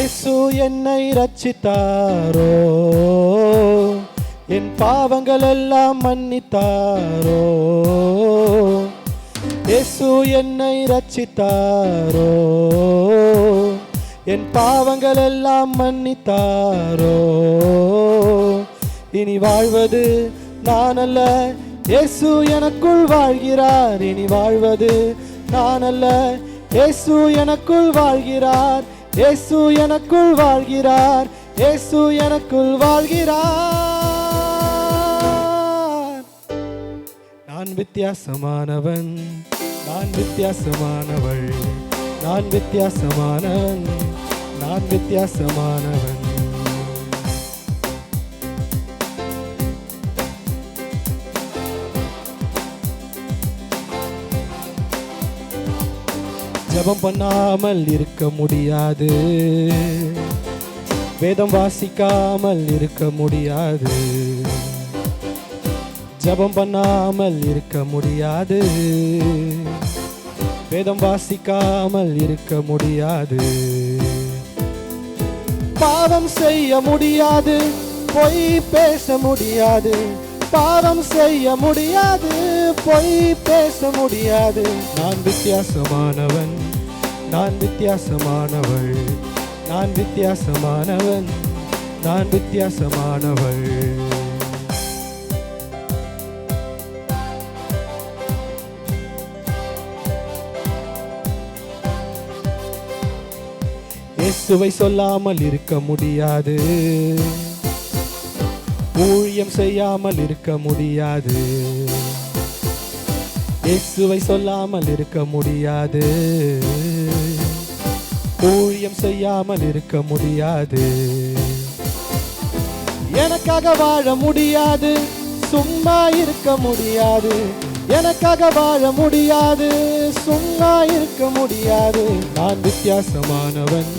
இயேசு என்னை ரச்சித்தாரோ என் பாவங்கள் எல்லாம் மன்னித்தாரோ? இயேசு என்னை ரச்சித்தாரோ என் பாவங்கள் எல்லாம் மன்னித்தாரோ? இனி வாழ்வது நான் அல்ல இயேசு எனக்குள் வாழ்கிறார். இனி வாழ்வது நான் அல்ல இயேசு எனக்குள் வாழ்கிறார். இயேசு எனக்குள் வாழ்கிறார். இயேசு எனக்குள் வாழ்கிறார். நான் வித்தியாசமானவன் நான் வித்தியாசமானவள் நான் வித்தியாசமானவன் நான் வித்தியாசமானவன். ஜெபம் பண்ணாமல் இருக்க முடியாது. வேதம் வாசிக்காமல் இருக்க முடியாது. ஜெபம் பண்ணாமல் இருக்க முடியாது. வேதம் வாசிக்காமல் இருக்க முடியாது. பாவம் செய்ய முடியாது. பொய் பேச முடியாது. பாவம் செய்ய முடியாது பொய் பேச முடியாது. நான் வித்தியாசமானவன் நான் வித்தியாசமானவள் நான் வித்தியாசமானவன் நான் வித்தியாசமானவள். இயேசுவை சொல்லாமல் இருக்க முடியாது. ஊழியம் செய்யாமல் இருக்க முடியாது. இயேசுவை சொல்லாமல் இருக்க முடியாது. ஊழியம் செய்யாமல் இருக்க முடியாது. எனக்காக வாழ முடியாது. சும்மா இருக்க முடியாது. எனக்காக வாழ முடியாது. சும்மா இருக்க முடியாது. நான் வித்தியாசமானவன்.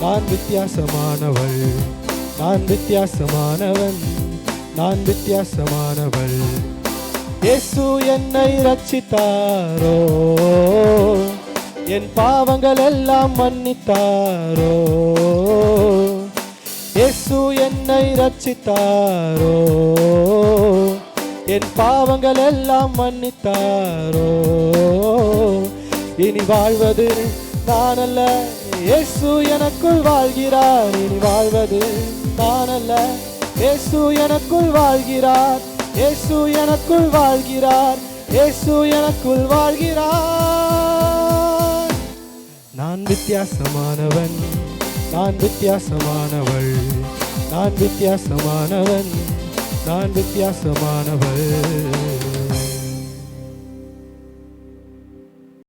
நான் வித்தியாசமானவள். நான் வித்தியாசமானவன். நான் வித்தியாசமானவள். இயேசு என்னை ரச்சித்தாரோ என் பாவங்கள் எல்லாம் மன்னித்தாரோ? இயேசு என்னை ரச்சித்தாரோ என் பாவங்கள் எல்லாம் மன்னித்தாரோ? இனி வாழ்வது நான் அல்ல இயேசு எனக்குள் வாழ்கிறார். இனி வாழ்வது நான் அல்ல இயேசு எனக்குள் வாழ்கிறார். இயேசு எனக்குள் வாழ்கிறார். இயேசு எனக்குள் வாழ்கிறார். நான் வித்தியாசமானவன். நான் வித்தியாசமானவள். நான் வித்தியாசமானவன். நான் வித்தியாசமானவள்.